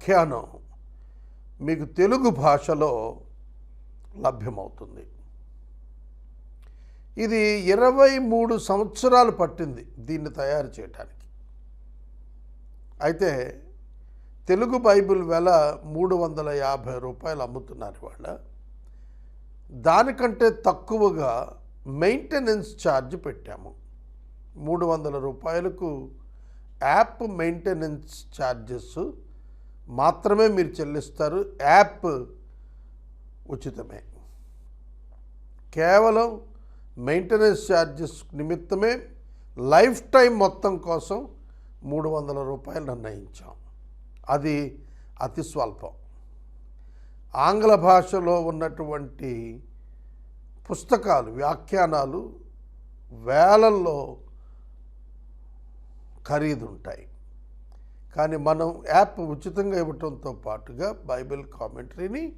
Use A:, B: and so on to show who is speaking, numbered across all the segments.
A: ఆఖ్యానం మీకు తెలుగు భాషలో లభ్యమవుతుంది. ఇది ఇరవై మూడు సంవత్సరాలు పట్టింది దీన్ని తయారు చేయడానికి అయితే తెలుగు బైబిల్ వెల మూడు వందల యాభై రూపాయలు అమ్ముతున్నారు వాళ్ళ దానికంటే తక్కువగా మెయింటెనెన్స్ ఛార్జ్ పెట్టాము. మూడు వందల రూపాయలకు యాప్ మెయింటెనెన్స్ ఛార్జెస్ మాత్రమే మీరు చెల్లిస్తారు. యాప్ ఉచితమే. కేవలం మెయింటెనెన్స్ ఛార్జెస్ నిమిత్తమే లైఫ్ టైం మొత్తం కోసం మూడు వందల రూపాయలు నిర్ణయించాం. అది అతి స్వల్పం. ఆంగ్ల భాషలో ఉన్నటువంటి పుస్తకాలు వ్యాఖ్యానాలు వేలల్లో ఖరీదు ఉంటాయి కానీ మనం యాప్ ఉచితంగా ఇవ్వటంతో పాటుగా బైబిల్ కామెంటరీని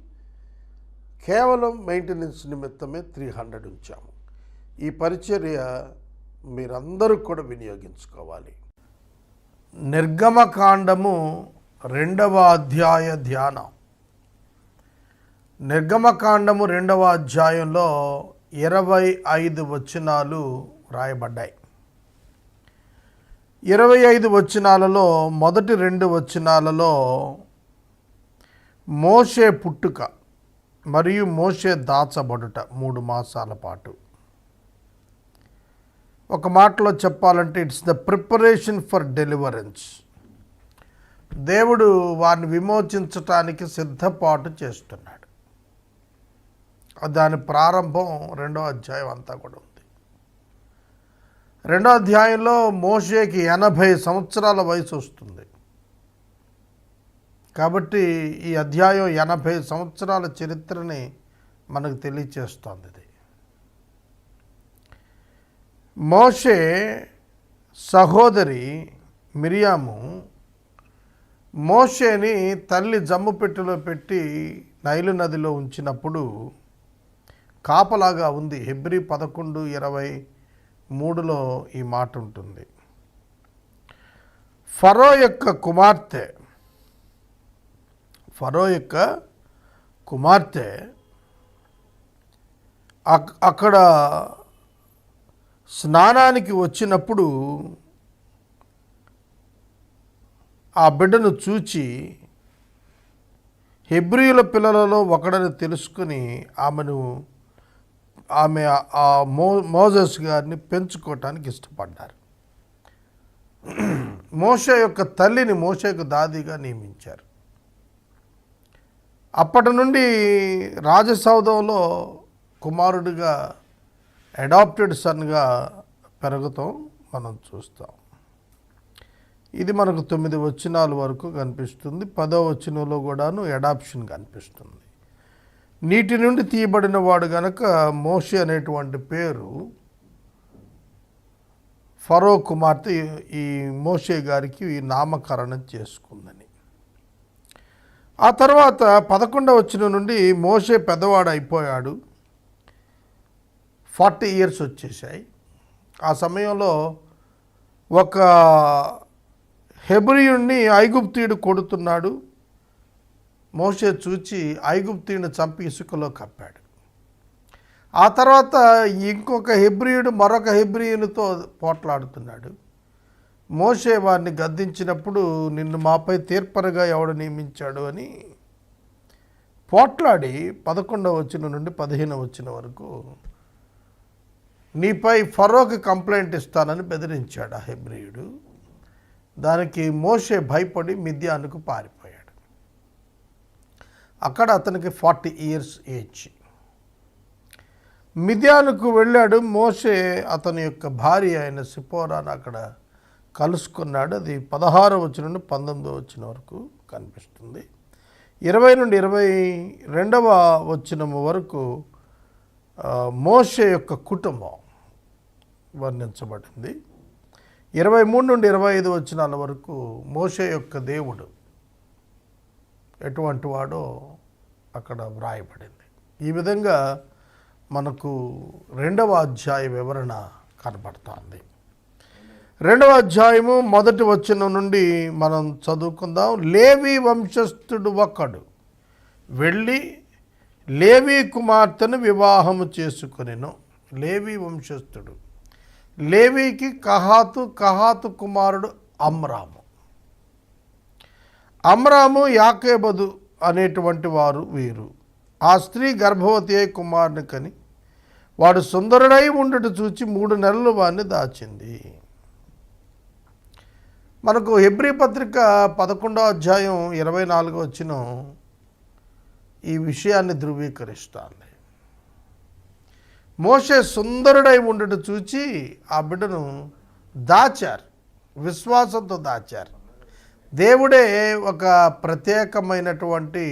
A: కేవలం మెయింటెనెన్స్ నిమిత్తమే త్రీ హండ్రెడ్ ఉంచాము. ఈ పరిచర్య మీరందరూ కూడా వినియోగించుకోవాలి. నిర్గమకాండము రెండవ అధ్యాయ ధ్యానం. నిర్గమకాండము రెండవ అధ్యాయంలో ఇరవై ఐదు వచనాలు రాయబడ్డాయి. ఇరవై ఐదు వచనాలలో మొదటి రెండు వచనాలలో మోషే పుట్టుక మరియు మోషే దాచబడుట మూడు మాసాల పాటు. ఒక మాటలో చెప్పాలంటే it's the preparation for deliverance. దేవుడు వారిని విమోచించటానికి సిద్ధపాటు చేస్తున్నాడు. దాని ప్రారంభం రెండో అధ్యాయం అంతా కూడా ఉంది. రెండో అధ్యాయంలో మోషేకి ఎనభై సంవత్సరాల వయసు వస్తుంది. కాబట్టి ఈ అధ్యాయం ఎనభై సంవత్సరాల చరిత్రని మనకు తెలియచేస్తుంది ఇది. మోషే సహోదరి మిరియాము మోషేని తల్లి జమ్ము పెట్టెలో పెట్టి నైలు నదిలో ఉంచినప్పుడు కాపలాగా ఉంది. హెబ్రి పదకొండు ఇరవై మూడులో ఈ మాట ఉంటుంది. ఫరో యొక్క కుమార్తె ఫరో యొక్క కుమార్తె అక్కడ స్నానానికి వచ్చినప్పుడు ఆ బిడ్డను చూచి హెబ్రియుల పిల్లలలో ఒకడని తెలుసుకుని ఆమెను ఆమె ఆ మో మోజస్ గారిని పెంచుకోవటానికి ఇష్టపడ్డారు. మోష యొక్క తల్లిని మోషేకు దాదిగా నియమించారు. అప్పటి నుండి రాజసౌధంలో కుమారుడిగా అడాప్టెడ్ సన్గా పెరగటం మనం చూస్తాం. ఇది మనకు తొమ్మిది వచనాల వరకు కనిపిస్తుంది. పదో వచనంలో కూడాను అడాప్షన్ కనిపిస్తుంది. నీటి నుండి తీయబడిన వాడు గనక మోషే అనేటువంటి పేరు ఫరో కుమార్తె ఈ మోషే గారికి ఈ నామకరణం చేసుకుందని. ఆ తర్వాత పదకొండవ వచ్చిన నుండి మోషే పెద్దవాడు అయిపోయాడు ఫార్టీ ఇయర్స్ వచ్చేసాయి ఆ సమయంలో ఒక హెబ్రియుణ్ణి ఐగుప్తీయుడు కొడుతున్నాడు. మోషే చూచి ఐగుప్తీయుని చంపి ఇసుకలో కప్పాడు. ఆ తర్వాత ఇంకొక హెబ్రియుడు మరొక హెబ్రియునితో పోట్లాడుతున్నాడు. మోషే వారిని గద్దించినప్పుడు నిన్ను మాపై తీర్పరగా ఎవడు నియమించాడు? అని పోట్లాడి పదకొండవ వచ్చిన నుండి పదిహేను వచ్చిన వరకు నీపై ఫరోకి కంప్లైంట్ ఇస్తానని బెదిరించాడు ఆ హెబ్రియుడు. దానికి మోషే భయపడి మిథ్యానికి పారిపోయాడు. అక్కడ అతనికి ఫార్టీ ఇయర్స్ ఏజ్. మిథ్యానుకు వెళ్ళాడు. మోషే అతని యొక్క భార్య అయిన సిపోరాను అక్కడ కలుసుకున్నాడు. అది పదహారు వచ్చిన నుండి పంతొమ్మిదో వచ్చిన వరకు కనిపిస్తుంది. ఇరవై నుండి ఇరవై రెండవ వచ్చినము వరకు మోసే మోషే యొక్క కుటుంబం వర్ణించబడింది. ఇరవై మూడు నుండి ఇరవై ఐదు వచ్చినాల వరకు మోసే యొక్క దేవుడు ఎటువంటి వాడో అక్కడ వ్రాయబడింది. ఈ విధంగా మనకు రెండవ అధ్యాయ వివరణ కనబడుతోంది. రెండవ అధ్యాయము మొదటి వచనం నుండి మనం చదువుకుందాం. లేవి వంశస్థుడు ఒకడు వెళ్ళి లేవి కుమార్తెను వివాహము చేసుకునేను. లేవి వంశస్థుడు. లేవికి కహాతు కహాతు కుమారుడు అమ్రామ్. అమ్రాము యాకేబదు అనేటువంటి వారు వీరు. ఆ స్త్రీ గర్భవతి అయి కుమారుని కని వాడు సుందరుడై ఉండట చూచి మూడు నెలలు వాడిని దాచింది. మనకు హెబ్రి పత్రిక పదకొండో అధ్యాయం ఇరవై నాలుగో వచ్చిన ఈ విషయాన్ని ధృవీకరిస్తుంది. మోషే సుందరుడై ఉండట చూచి ఆ బిడ్డను దాచారు విశ్వాసంతో దాచారు. దేవుడే ఒక ప్రత్యేకమైనటువంటి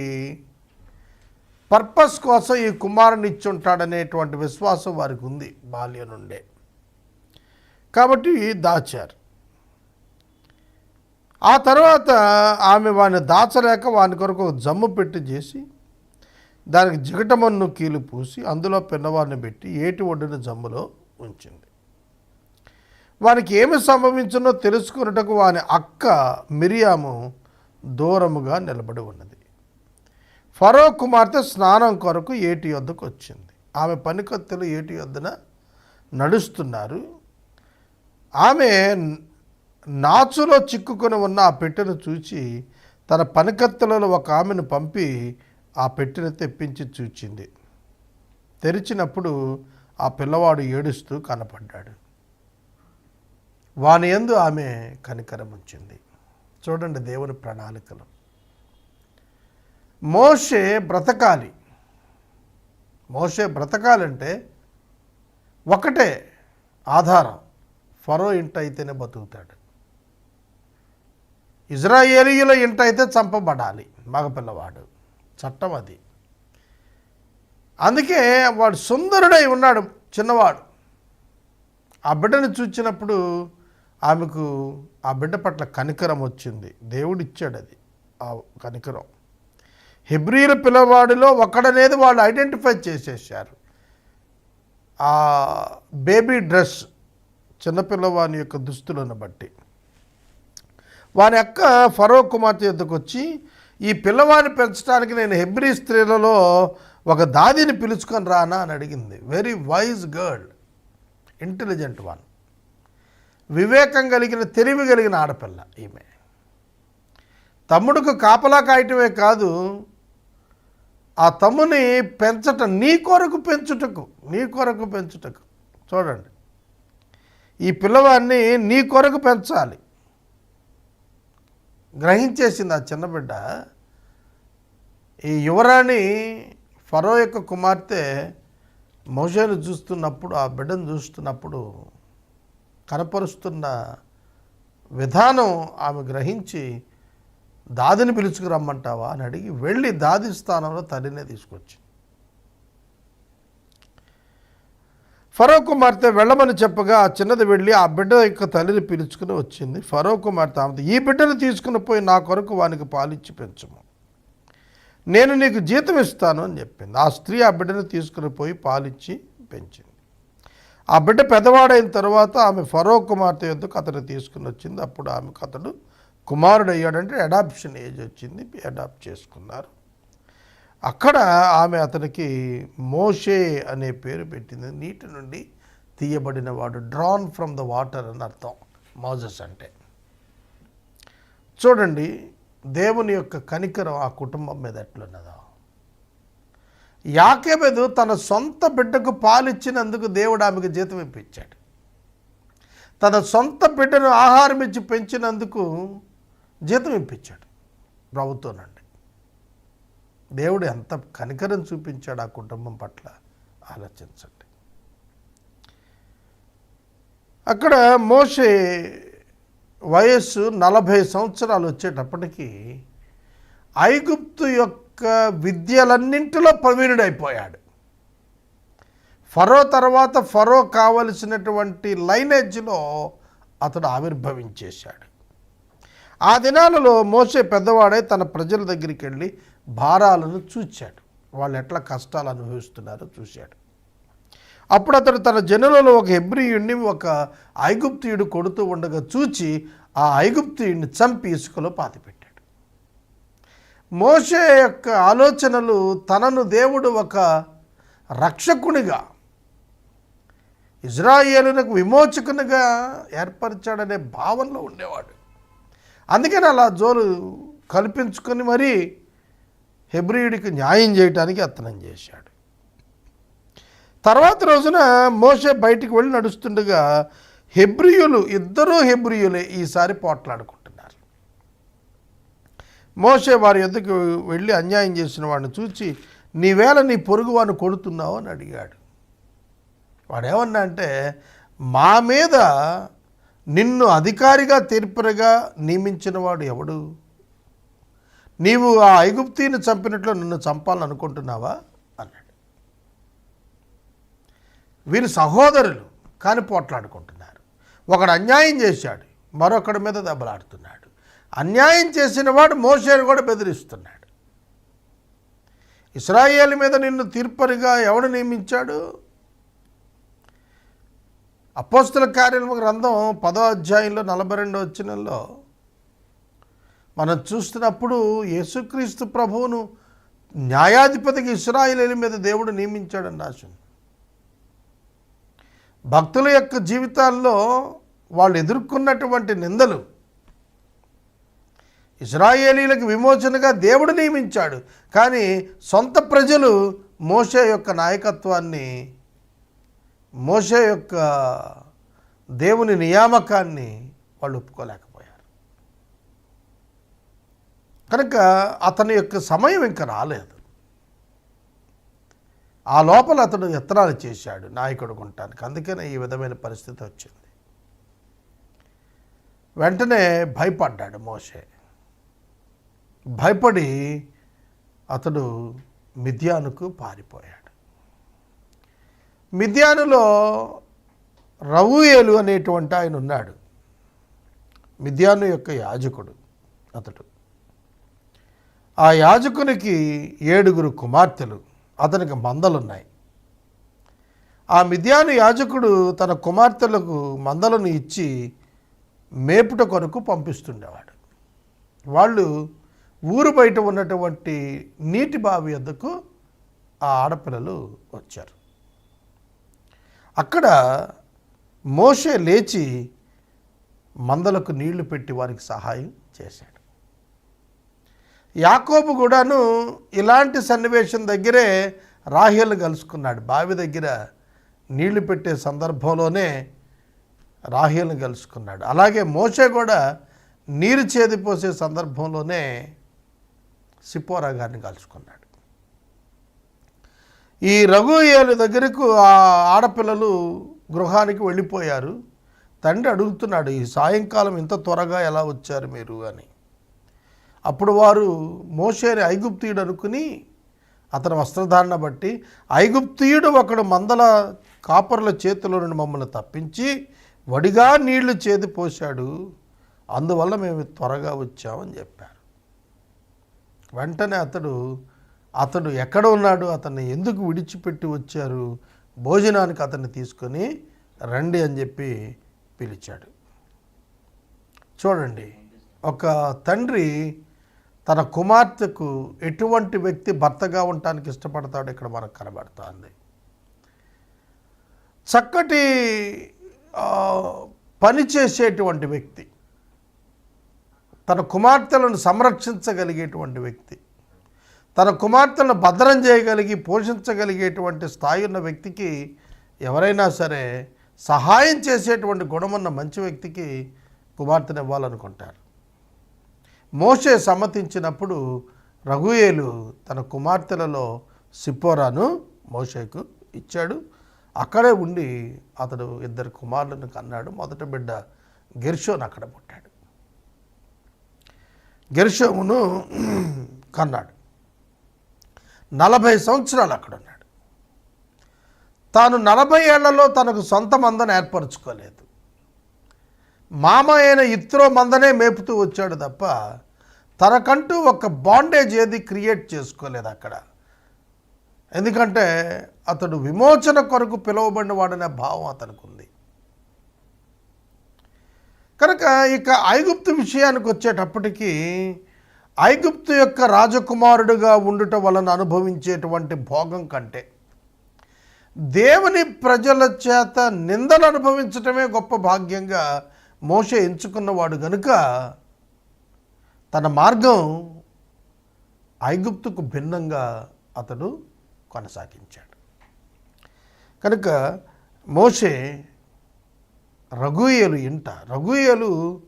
A: పర్పస్ కోసం ఈ కుమారుని ఇచ్చుంటాడనేటువంటి విశ్వాసం వారికి ఉంది బాల్యం నుండే. కాబట్టి దాచారు. ఆ తర్వాత ఆమె వాడిని దాచలేక వాని కొరకు ఒక జమ్ము పెట్టి చేసి దానికి జిగటమన్ను కీలు పూసి అందులో పిన్నవాడిని పెట్టి ఏటి ఒడ్డిన జమ్ములో ఉంచింది. వానికి ఏమి సంభవించునో తెలుసుకున్నటకు వాని అక్క మిరియాము దూరముగా నిలబడి ఉన్నది. ఫరో కుమార్తె స్నానం కొరకు ఏటి వద్దకు వచ్చింది. ఆమె పనికత్తెలు ఏటి వద్దన నడుస్తున్నారు. ఆమె నాచులో చిక్కుకొని ఉన్న ఆ పెట్టెను చూచి తన పనికత్తెలలో ఒక ఆమెను పంపి ఆ పెట్టెను తెప్పించి చూచింది. తెరిచినప్పుడు ఆ పిల్లవాడు ఏడుస్తూ కనపడ్డాడు. వాని ఎందు ఆమె కనికరం ఉంచింది చూడండి దేవుని ప్రణాళికలు. మోషే బ్రతకాలి. మోషే బ్రతకాలంటే ఒకటే ఆధారం. ఫరో ఇంట అయితేనే బతుకుతాడు. ఇజ్రాయేలీయుల ఇంట అయితే చంపబడాలి మగపిల్లవాడు. చట్టం అది. అందుకే వాడు సుందరుడై ఉన్నాడు చిన్నవాడు. ఆ బిడ్డను చూచినప్పుడు ఆమెకు ఆ బిడ్డ పట్ల కనికరం వచ్చింది. దేవుడు ఇచ్చాడు అది ఆ కనికరం. హెబ్రియుల పిల్లవాడిలో ఒకడనేది వాళ్ళు ఐడెంటిఫై చేసేసారు ఆ బేబీ డ్రెస్ చిన్నపిల్లవాని యొక్క దుస్తులను బట్టి. వాని అక్క ఫరో కుమార్తె యొద్దకు వచ్చి ఈ పిల్లవాడిని పెంచడానికి నేను హెబ్రి స్త్రీలలో ఒక దాదిని పిలుచుకొని రానా? అని అడిగింది. Very wise girl intelligent one వివేకం కలిగిన తెలివి కలిగిన ఆడపిల్ల ఈమె. తమ్ముడికి కాపలా కాయటమే కాదు ఆ తమ్ముని పెంచటం నీ కొరకు పెంచుటకు నీ కొరకు పెంచుటకు. చూడండి. ఈ పిల్లవాడిని నీ కొరకు పెంచాలి. గ్రహించేసింది ఆ చిన్న బిడ్డ. ఈ యువరాణి ఫరో యొక్క కుమార్తె మోషేను చూస్తున్నప్పుడు ఆ బిడ్డను చూస్తున్నప్పుడు కనపరుస్తున్న విధానం ఆమె గ్రహించి దాదిని పిలుచుకురమ్మంటావా అని అడిగి వెళ్ళి దాది స్థానంలో తల్లినే తీసుకొచ్చి. ఫరో కుమార్తె వెళ్ళమని చెప్పగా ఆ చిన్నది వెళ్ళి ఆ బిడ్డ యొక్క తల్లిని పిలుచుకుని వచ్చింది. ఫరో కుమార్తె ఆమె ఈ బిడ్డను తీసుకుని పోయి నా కొరకు వానికి పాలిచ్చి పెంచము. నేను నీకు జీతం ఇస్తాను అని చెప్పింది. ఆ స్త్రీ ఆ బిడ్డను తీసుకుని పోయి పాలిచ్చి పెంచింది. ఆ బిడ్డ పెద్దవాడైన తర్వాత ఆమె ఫరో కుమార్తె యొద్దకు అతను తీసుకుని వచ్చింది? అప్పుడు ఆమెకు అతడు కుమారుడు అయ్యాడంటే అడాప్షన్ ఏజ్ వచ్చింది అడాప్ట్ చేసుకున్నారు. అక్కడ ఆమె అతనికి మోషే అనే పేరు పెట్టింది. నీటి నుండి తీయబడిన వాడు డ్రాన్ ఫ్రమ్ ద వాటర్ అని అర్థం మోజస్ అంటే. చూడండి దేవుని యొక్క కనికరం ఆ కుటుంబం మీద ఎట్లున్నదో. యాకెబెదు తన సొంత బిడ్డకు పాలిచ్చినందుకు దేవుడు ఆమెకు జీతం ఇప్పించాడు. తన సొంత బిడ్డను ఆహారం ఇచ్చి పెంచినందుకు జీతం ఇప్పించాడు. ప్రభుత్వం నుండి దేవుడు ఎంత కనికరం చూపించాడు ఆ కుటుంబం పట్ల ఆలోచించండి. అక్కడ మోషే వయస్సు నలభై సంవత్సరాలు వచ్చేటప్పటికీ ఐగుప్తు యొక్క విద్యలన్నింటిలో ప్రవీణుడైపోయాడు. ఫరో తర్వాత ఫరో కావలసినటువంటి లైనేజ్లో అతడు ఆవిర్భవించేశాడు. ఆ దినాలలో మోసే పెద్దవాడై తన ప్రజల దగ్గరికి వెళ్ళి భారాలను చూచాడు. వాళ్ళు ఎట్లా కష్టాలు అనుభవిస్తున్నారో చూశాడు. అప్పుడు అతడు తన జనులలో ఒక హెబ్రియుడిని ఒక ఐగుప్తియుడు కొడుతూ ఉండగా చూచి ఆ ఐగుప్తియుడిని చంపి ఇసుకలో పాతిపెట్టాడు. మోషే యొక్క ఆలోచనలు తనను దేవుడు ఒక రక్షకునిగా ఇజ్రాయేలునకు విమోచకునిగా ఏర్పరిచాడనే భావనలో ఉండేవాడు. అందుకని అలా జోలు కల్పించుకొని మరీ హెబ్రియుడికి న్యాయం చేయటానికి అతనం చేశాడు. తర్వాత రోజున మోషే బయటికి వెళ్ళి నడుస్తుండగా హెబ్రియులు ఇద్దరూ హెబ్రియులే ఈసారి పోట్లాడుకుంటారు మోసే వారి ఎద్దుకు వెళ్ళి అన్యాయం చేసిన వాడిని చూచి నీవేళ నీ పొరుగు వాడిని కొడుతున్నావు అని అడిగాడు. వాడేమన్నా అంటే మా మీద నిన్ను అధికారిగా తీర్పురగా నియమించిన వాడు ఎవడు? నీవు ఆ ఐగుప్తీని చంపినట్లు నిన్ను చంపాలనుకుంటున్నావా? అన్నాడు. వీరు సహోదరులు కానీ పోట్లాడుకుంటున్నారు. ఒకడు అన్యాయం చేశాడు మరొకడి మీద దెబ్బలాడుతున్నాడు. అన్యాయం చేసిన వాడు మోసేను కూడా బెదిరిస్తున్నాడు. ఇస్రాయేల్ మీద నిన్ను తీర్పరిగా ఎవడు నియమించాడు? అపోస్తుల కార్యం గ్రంథం పదో అధ్యాయంలో నలభై రెండో వచ్చినలో మనం చూస్తున్నప్పుడు యేసుక్రీస్తు ప్రభువును న్యాయాధిపతికి ఇస్రాయేలీల మీద దేవుడు నియమించాడని రాసింది. భక్తుల యొక్క జీవితాల్లో వాళ్ళు ఎదుర్కొన్నటువంటి నిందలు ఇజ్రాయేలీలకు విమోచనగా దేవుడు నియమించాడు. కానీ సొంత ప్రజలు మోషే యొక్క నాయకత్వాన్ని మోషే యొక్క దేవుని నియామకాన్ని వాళ్ళు ఒప్పుకోలేకపోయారు. కనుక అతని యొక్క సమయం ఇంకా రాలేదు. ఆ లోపల అతడు యత్నాలు చేశాడు నాయకుడు ఉండటానికి అందుకనే ఈ విధమైన పరిస్థితి వచ్చింది. వెంటనే భయపడ్డాడు మోషే. భయపడి అతడు మిథ్యానుకు పారిపోయాడు. మిథ్యానులో రవుయేలు అనేటువంటి ఆయన ఉన్నాడు. మిథ్యాను యొక్క యాజకుడు అతడు. ఆ యాజకునికి ఏడుగురు కుమార్తెలు అతనికి మందలున్నాయి. ఆ మిథ్యాను యాజకుడు తన కుమార్తెలకు మందలను ఇచ్చి మేపుట కొరకు పంపిస్తుండేవాడు. వాళ్ళు ఊరు బయట ఉన్నటువంటి నీటి బావి వద్దకు ఆ ఆడపిల్లలు వచ్చారు. అక్కడ మోషే లేచి మందలకు నీళ్ళు పెట్టి వారికి సహాయం చేశాడు. యాకోబు కూడాను ఇలాంటి సన్నివేశం దగ్గరే రాహేలు కలుసుకున్నాడు. బావి దగ్గర నీళ్ళు పెట్టే సందర్భంలోనే రాహేల్ని కలుసుకున్నాడు. అలాగే మోషే కూడా నీరు చేదిపోసే సందర్భంలోనే సిపోరా గారిని కలుసుకున్నాడు ఈ రఘుయేలు దగ్గరకు ఆ ఆడపిల్లలు గృహానికి వెళ్ళిపోయారు. తండ్రి అడుగుతున్నాడు ఈ సాయంకాలం ఇంత త్వరగా ఎలా వచ్చారు మీరు? అని. అప్పుడు వారు మోషేని ఐగుప్తీయుడు అనుకుని అతని వస్త్రధారణ బట్టి ఐగుప్తీయుడు ఒకడు మందల కాపర్ల చేతిలో నుండి మమ్మల్ని తప్పించి వడిగా నీళ్ళు చేది పోశాడు. అందువల్ల మేము త్వరగా వచ్చామని చెప్పారు. వెంటనే అతడు అతడు ఎక్కడ ఉన్నాడు అతన్ని ఎందుకు విడిచిపెట్టి వచ్చారు భోజనానికి అతన్ని తీసుకొని రండి అని చెప్పి పిలిచాడు. చూడండి ఒక తండ్రి తన కుమార్తెకు ఎటువంటి వ్యక్తి భర్తగా ఉండటానికి ఇష్టపడతాడో ఇక్కడ మనకు కనబడుతుంది. చక్కటి పని చేసేటువంటి వ్యక్తి. తన కుమార్తెలను సంరక్షించగలిగేటువంటి వ్యక్తి తన కుమార్తెలను భద్రం చేయగలిగి పోషించగలిగేటువంటి స్థాయి ఉన్న వ్యక్తికి ఎవరైనా సరే సహాయం చేసేటువంటి గుణమున్న మంచి వ్యక్తికి కుమార్తెనివ్వాలనుకుంటారు. మోషే సమ్మతించినప్పుడు రఘుయేలు తన కుమార్తెలలో సిప్పోరాను మోషేకు ఇచ్చాడు. అక్కడే ఉండి అతడు ఇద్దరు కుమారులను కన్నాడు. మొదటి బిడ్డ గెర్షోన్ అక్కడ పుట్టాడు. గెర్షోమును కన్నాడు. నలభై సంవత్సరాలు అక్కడ ఉన్నాడు. తాను నలభై ఏళ్ళలో తనకు సొంత మందను ఏర్పరచుకోలేదు. మామ అయిన ఇత్రో మందనే మేపుతూ వచ్చాడు తప్ప తనకంటూ ఒక బాండేజ్ ఏది క్రియేట్ చేసుకోలేదు అక్కడ. ఎందుకంటే అతడు విమోచన కొరకు పిలువబడిన వాడనే భావం అతనికి ఉంది కనుక ఇక ఐగుప్తు విషయానికి వచ్చేటప్పటికీ ఐగుప్తు యొక్క రాజకుమారుడుగా ఉండుట వలన అనుభవించేటువంటి భోగం కంటే దేవుని ప్రజల చేత నిందలు అనుభవించటమే గొప్ప భాగ్యంగా మోస ఎంచుకున్నవాడు గనుక తన మార్గం ఐగుప్తుకు భిన్నంగా అతడు కొనసాగించాడు. కనుక మోషే రఘుయేలు ఇంట. రఘుయేలు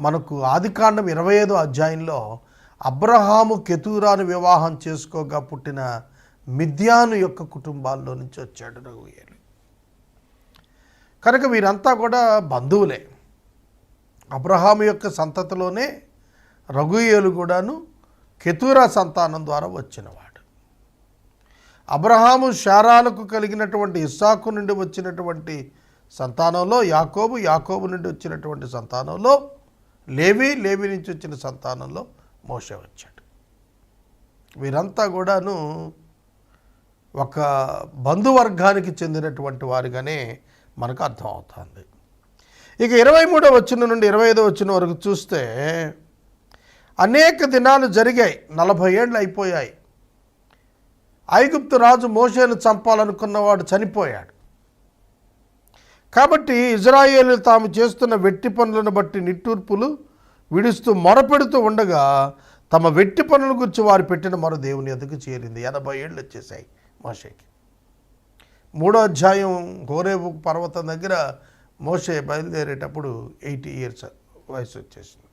A: మనకు ఆదికాండం ఇరవై ఐదో అధ్యాయంలో అబ్రహాము కెతూరాను వివాహం చేసుకోగా పుట్టిన మిథ్యాను యొక్క కుటుంబాల్లో నుంచి వచ్చాడు రఘుయేలు. కనుక వీరంతా కూడా బంధువులే. అబ్రహాము యొక్క సంతతిలోనే రఘుయేలు కూడాను కెతూరా సంతానం ద్వారా వచ్చినవాడు. అబ్రహాము శారాలకు కలిగినటువంటి ఇస్సాకు నుండి వచ్చినటువంటి సంతానంలో యాకోబు యాకోబు నుండి వచ్చినటువంటి సంతానంలో లేవి లేవి నుంచి వచ్చిన సంతానంలో మోసే వచ్చాడు. వీరంతా కూడాను ఒక బంధువర్గానికి చెందినటువంటి వారిగానే మనకు అర్థమవుతుంది ఇక ఇరవై మూడో వచ్చిన నుండి ఇరవై ఐదో వచ్చిన వరకు చూస్తే అనేక దినాలు జరిగాయి నలభై ఏళ్ళు అయిపోయాయి. ఐగుప్తు రాజు మోషేను చంపాలనుకున్నవాడు చనిపోయాడు. కాబట్టి ఇజ్రాయేల్ తాము చేస్తున్న వెట్టి పనులను బట్టి నిట్టూర్పులు విడుస్తూ మొరపెడుతూ ఉండగా తమ వెట్టి పనుల గురించి వారు పెట్టిన మరో దేవుని ఎదుగు చేరింది. ఎనభై ఏళ్ళు వచ్చేసాయి మోషేకి. మూడో అధ్యాయం గోరేబు పర్వతం దగ్గర మోషే బయలుదేరేటప్పుడు ఎయిటీ ఇయర్స్ వయసు వచ్చేసింది.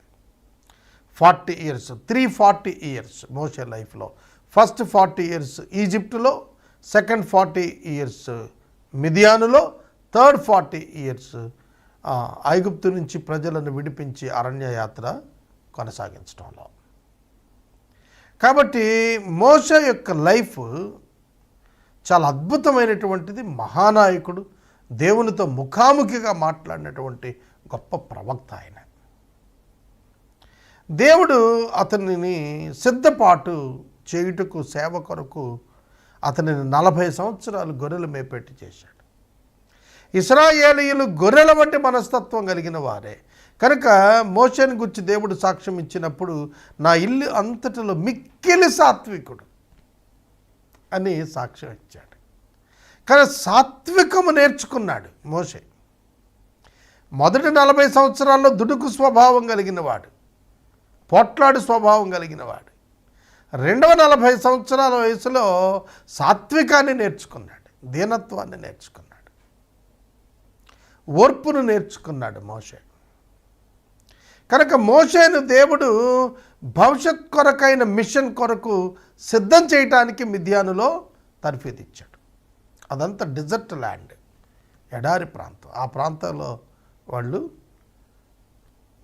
A: Forty years three forty years మోషే లైఫ్లో. ఫస్ట్ ఫార్టీ ఇయర్స్ ఈజిప్టులో సెకండ్ ఫార్టీ ఇయర్స్ మిథియానులో థర్డ్ ఫార్టీ ఇయర్స్ ఐగుప్తు నుంచి ప్రజలను విడిపించి అరణ్య యాత్ర కొనసాగించడంలో. కాబట్టి మోస యొక్క లైఫ్ చాలా అద్భుతమైనటువంటిది. మహానాయకుడు దేవునితో ముఖాముఖిగా మాట్లాడినటువంటి గొప్ప ప్రవక్త ఆయన. దేవుడు అతనిని సిద్ధపాటు చేయుటకు సేవ కొరకు అతనిని నలభై సంవత్సరాలు గొర్రెలు మేపెట్టి చేశాడు. ఇస్రాయేలీయులు గొర్రెల వంటి మనస్తత్వం కలిగిన వారే. కనుక మోషన్ గురించి దేవుడు సాక్ష్యం ఇచ్చినప్పుడు నా ఇల్లు అంతటిలో మిక్కిలి సాత్వికుడు అని సాక్ష్యం ఇచ్చాడు. కానీ సాత్వికము నేర్చుకున్నాడు మోషే. మొదటి నలభై సంవత్సరాల్లో దుడుకు స్వభావం కలిగినవాడు పోట్లాడు స్వభావం కలిగినవాడు రెండవ నలభై సంవత్సరాల వయసులో సాత్వికాన్ని నేర్చుకున్నాడు దీనత్వాన్ని నేర్చుకున్నాడు. ఓర్పును నేర్చుకున్నాడు మోషే. కనుక మోషేను దేవుడు భవిష్యత్ కొరకైన మిషన్ కొరకు సిద్ధం చేయటానికి మిథ్యానులో తర్ఫీదిచ్చాడు. అదంతా డిజర్ట్ ల్యాండ్ ఎడారి ప్రాంతం. ఆ ప్రాంతంలో వాళ్ళు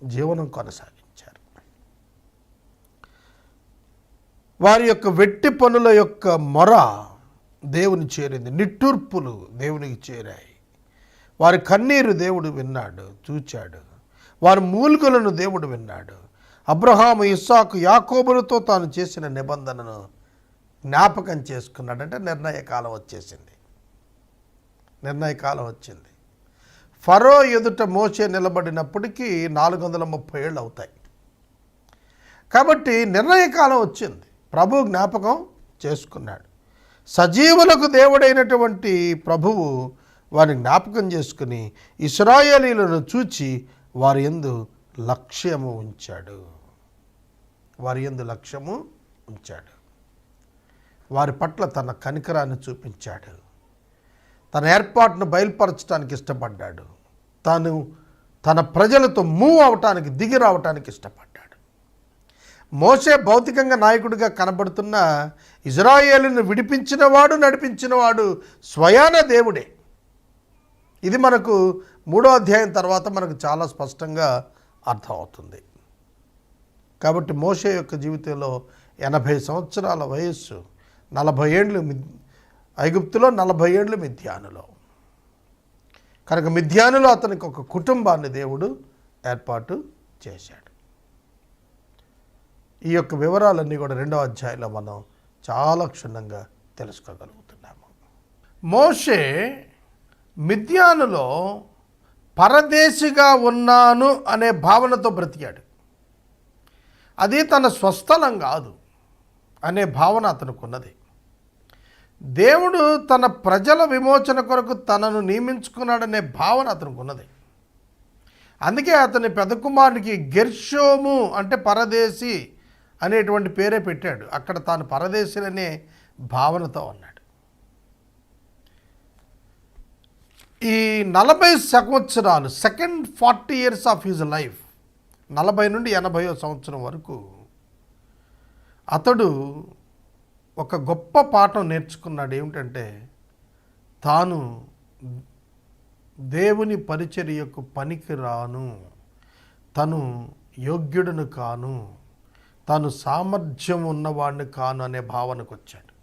A: జీవనం కొనసాగించారు. వారి యొక్క వెట్టి పనుల యొక్క మొర దేవుని చేరింది నిట్టూర్పులు దేవునికి చేరాయి. వారి కన్నీరు దేవుడు విన్నాడు చూచాడు. వారి మూలికలను దేవుడు విన్నాడు. అబ్రహాము ఇస్సాకు యాకోబులతో తాను చేసిన నిబంధనను జ్ఞాపకం చేసుకున్నాడంటే నిర్ణయ కాలం వచ్చేసింది. నిర్ణయ కాలం వచ్చింది. ఫరో ఎదుట మోసే నిలబడినప్పటికీ నాలుగు వందల ముప్పై ఏళ్ళు అవుతాయి. కాబట్టి నిర్ణయ కాలం వచ్చింది. ప్రభు జ్ఞాపకం చేసుకున్నాడు. సజీవులకు దేవుడైనటువంటి ప్రభువు వారిని జ్ఞాపకం చేసుకుని ఇస్రాయేలీలను చూచి వారి ఎందు లక్ష్యము ఉంచాడు. వారి ఎందు లక్ష్యము ఉంచాడు. వారి పట్ల తన కనికరాన్ని చూపించాడు. తన ఏర్పాటును బయలుపరచడానికి ఇష్టపడ్డాడు. తాను తన ప్రజలతో మూవ్ అవటానికి దిగి రావటానికి ఇష్టపడ్డాడు. మోసే భౌతికంగా నాయకుడిగా కనబడుతున్న ఇజ్రాయేలును విడిపించినవాడు నడిపించినవాడు స్వయాన దేవుడే. ఇది మనకు మూడో అధ్యాయం తర్వాత మనకు చాలా స్పష్టంగా అర్థమవుతుంది. కాబట్టి మోషే యొక్క జీవితంలో ఎనభై సంవత్సరాల వయస్సు నలభై ఏండ్లు ఐగుప్తులో నలభై ఏండ్లు మిథ్యానులో కనుక మిథ్యానులో అతనికి ఒక కుటుంబాన్ని దేవుడు ఏర్పాటు చేశాడు. ఈ యొక్క వివరాలన్నీ కూడా రెండవ అధ్యాయంలో మనం చాలా క్షుణ్ణంగా తెలుసుకోగలుగుతున్నాము. మోషే మిథ్యానులో పరదేశిగా ఉన్నాను అనే భావనతో బ్రతికాడు. అది తన స్వస్థలం కాదు అనే భావన అతనుకున్నది. దేవుడు తన ప్రజల విమోచన కొరకు తనను నియమించుకున్నాడనే భావన అతనికి ఉన్నది అందుకే అతని పెద్ద కుమారునికి గెర్షోము అంటే పరదేశి అనేటువంటి పేరే పెట్టాడు. అక్కడ తాను పరదేశిననే భావనతో ఉన్నాడు. ఈ నలభై సంవత్సరాలు second forty years of his life నలభై నుండి ఎనభైవ సంవత్సరం వరకు అతడు ఒక గొప్ప పాఠం నేర్చుకున్నాడు. ఏమిటంటే తాను దేవుని పరిచర్యకు పనికి రాను తను యోగ్యుడును కాను తాను సామర్థ్యం ఉన్నవాడిని కాను అనే భావనకు వచ్చాడు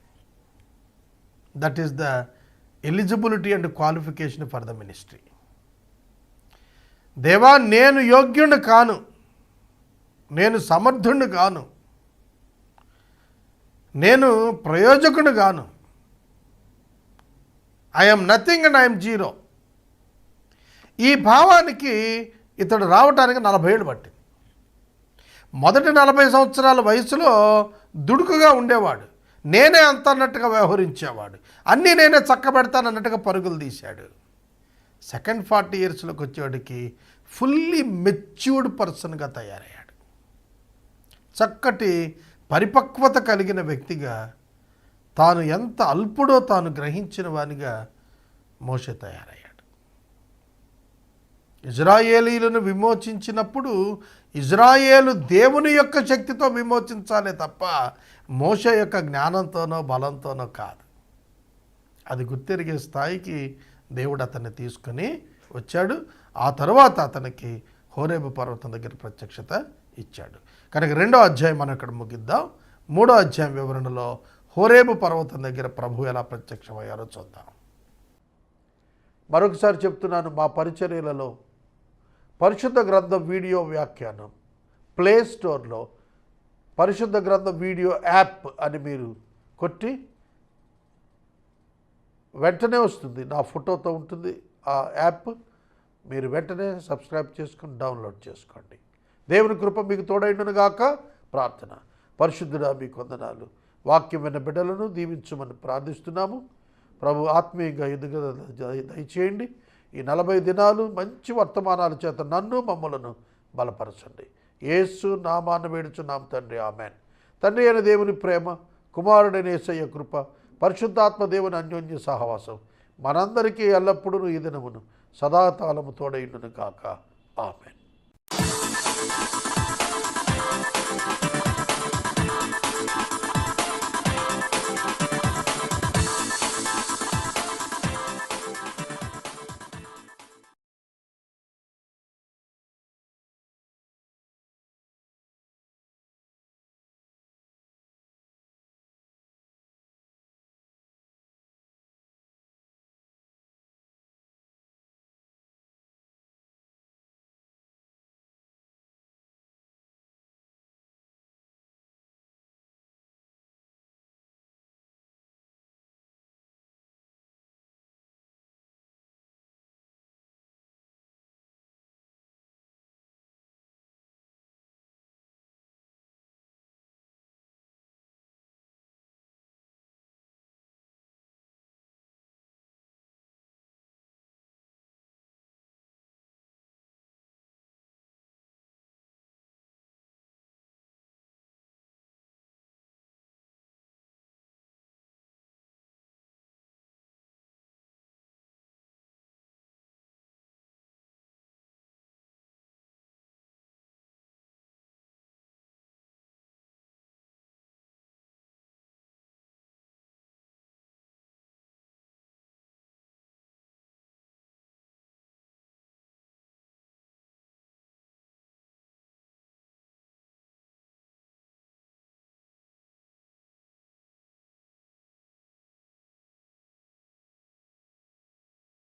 A: that is the eligibility and qualification for the ministry. దేవా నేను యోగ్యుని కాను. నేను సమర్థుణ్ణి కాను. నేను ప్రయోజకుడు కాను. I'm nothing and I'm zero ఈ భావానికి ఇతడు రావటానికి నలభై ఏళ్ళు పట్టింది. మొదటి నలభై సంవత్సరాల వయసులో దుడుకుగా ఉండేవాడు. నేనే అంత అన్నట్టుగా వ్యవహరించేవాడు. అన్నీ నేనే చక్కబెడతాను అన్నట్టుగా పరుగులు తీశాడు. సెకండ్ ఫార్టీ ఇయర్స్లోకి వచ్చేవాడికి ఫుల్లీ మెచ్యూర్డ్ పర్సన్గా తయారయ్యాడు. చక్కటి పరిపక్వత కలిగిన వ్యక్తిగా తాను ఎంత అల్పుడో తాను గ్రహించిన వానిగా మోషే తయారయ్యాడు. ఇజ్రాయేలీలను విమోచించినప్పుడు ఇజ్రాయేలు దేవుని యొక్క శక్తితో విమోచించాలే తప్ప మోష యొక్క జ్ఞానంతోనో బలంతోనో కాదు. అది గుర్తెరిగే స్థాయికి దేవుడు అతన్ని తీసుకొని వచ్చాడు. ఆ తర్వాత అతనికి హోరేబు పర్వతం దగ్గర ప్రత్యక్షత ఇచ్చాడు. కనుక రెండో అధ్యాయం మనం ఇక్కడ ముగిద్దాం. మూడో అధ్యాయం వివరణలో హోరేబు పర్వతం దగ్గర ప్రభు ఎలా ప్రత్యక్షమయ్యారో చూద్దాం. మరొకసారి చెప్తున్నాను మా పరిచర్యలలో పరిశుద్ధ గ్రంథం వీడియో వ్యాఖ్యానం ప్లే స్టోర్లో పరిశుద్ధ గ్రంథం వీడియో యాప్ అని మీరు కొట్టి వెంటనే వస్తుంది. నా ఫోటోతో ఉంటుంది ఆ యాప్. మీరు వెంటనే సబ్స్క్రైబ్ చేసుకుని డౌన్లోడ్ చేసుకోండి. దేవుని కృప మీకు తోడైండును గాక. ప్రార్థన. పరిశుద్ధుడా మీకు వందనాలు. వాక్యం విన్న బిడ్డలను దీవించమని ప్రార్థిస్తున్నాము. ప్రభు ఆత్మీయంగా ఎదుగుదల దయచేయండి. ఈ నలభై దినాలు మంచి వర్తమానాల చేత నన్ను మమ్మలను బలపరచండి. యేసు నామాన్ని వేడుచున్నాం తండ్రి. ఆమెన్. తండ్రి అయిన దేవుని ప్రేమ కుమారుడైన యేసయ్య కృప పరిశుద్ధాత్మ దేవుని అన్యోన్య సహవాసం మనందరికీ ఎల్లప్పుడూ ఈ దినమును సదాకాలము తోడైండును కాక ఆమెన్.